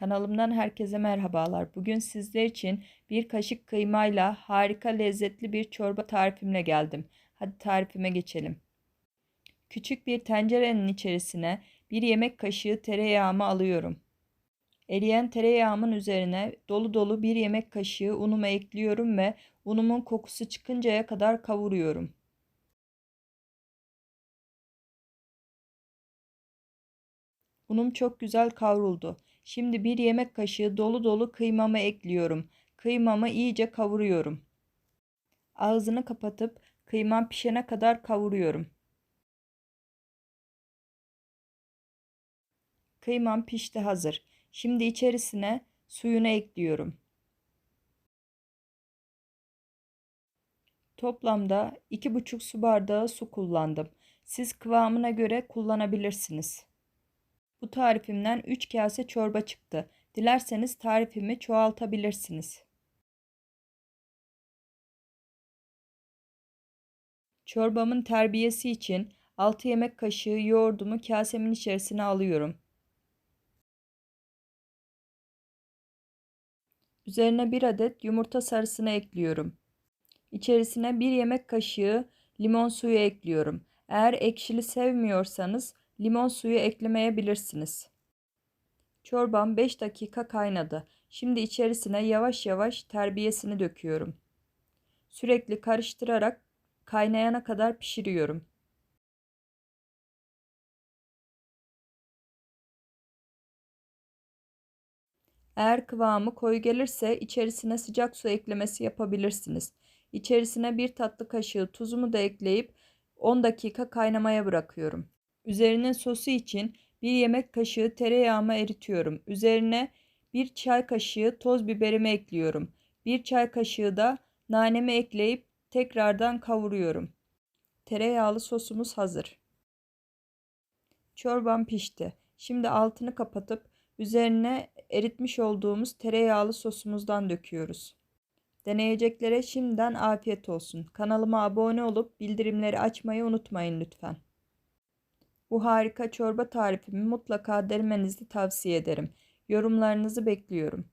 Kanalımdan herkese merhabalar. Bugün sizler için bir kaşık kıymayla harika lezzetli bir çorba tarifimle geldim. Hadi tarifime geçelim. Küçük bir tencerenin içerisine bir yemek kaşığı tereyağımı alıyorum. Eriyen tereyağımın üzerine dolu dolu bir yemek kaşığı unumu ekliyorum ve unumun kokusu çıkıncaya kadar kavuruyorum. Unum çok güzel kavruldu. Şimdi bir yemek kaşığı dolu dolu kıymamı ekliyorum. Kıymamı iyice kavuruyorum. Ağzını kapatıp kıymam pişene kadar kavuruyorum. Kıymam pişti hazır. Şimdi içerisine suyunu ekliyorum. Toplamda 2,5 su bardağı su kullandım. Siz kıvamına göre kullanabilirsiniz. Bu tarifimden 3 kase çorba çıktı. Dilerseniz tarifimi çoğaltabilirsiniz. Çorbamın terbiyesi için 6 yemek kaşığı yoğurdumu kasemin içerisine alıyorum. Üzerine 1 adet yumurta sarısını ekliyorum. İçerisine 1 yemek kaşığı limon suyu ekliyorum. Eğer ekşili sevmiyorsanız limon suyu eklemeyebilirsiniz. Çorbam 5 dakika kaynadı. Şimdi içerisine yavaş yavaş terbiyesini döküyorum. Sürekli karıştırarak kaynayana kadar pişiriyorum. Eğer kıvamı koyu gelirse içerisine sıcak su eklemesi yapabilirsiniz. İçerisine bir tatlı kaşığı tuzumu da ekleyip 10 dakika kaynamaya bırakıyorum. Üzerine sosu için bir yemek kaşığı tereyağımı eritiyorum. Üzerine bir çay kaşığı toz biberimi ekliyorum. Bir çay kaşığı da nanemi ekleyip tekrardan kavuruyorum. Tereyağlı sosumuz hazır. Çorbam pişti. Şimdi altını kapatıp üzerine eritmiş olduğumuz tereyağlı sosumuzdan döküyoruz. Deneyeceklere şimdiden afiyet olsun. Kanalıma abone olup bildirimleri açmayı unutmayın lütfen. Bu harika çorba tarifimi mutlaka denemenizi tavsiye ederim. Yorumlarınızı bekliyorum.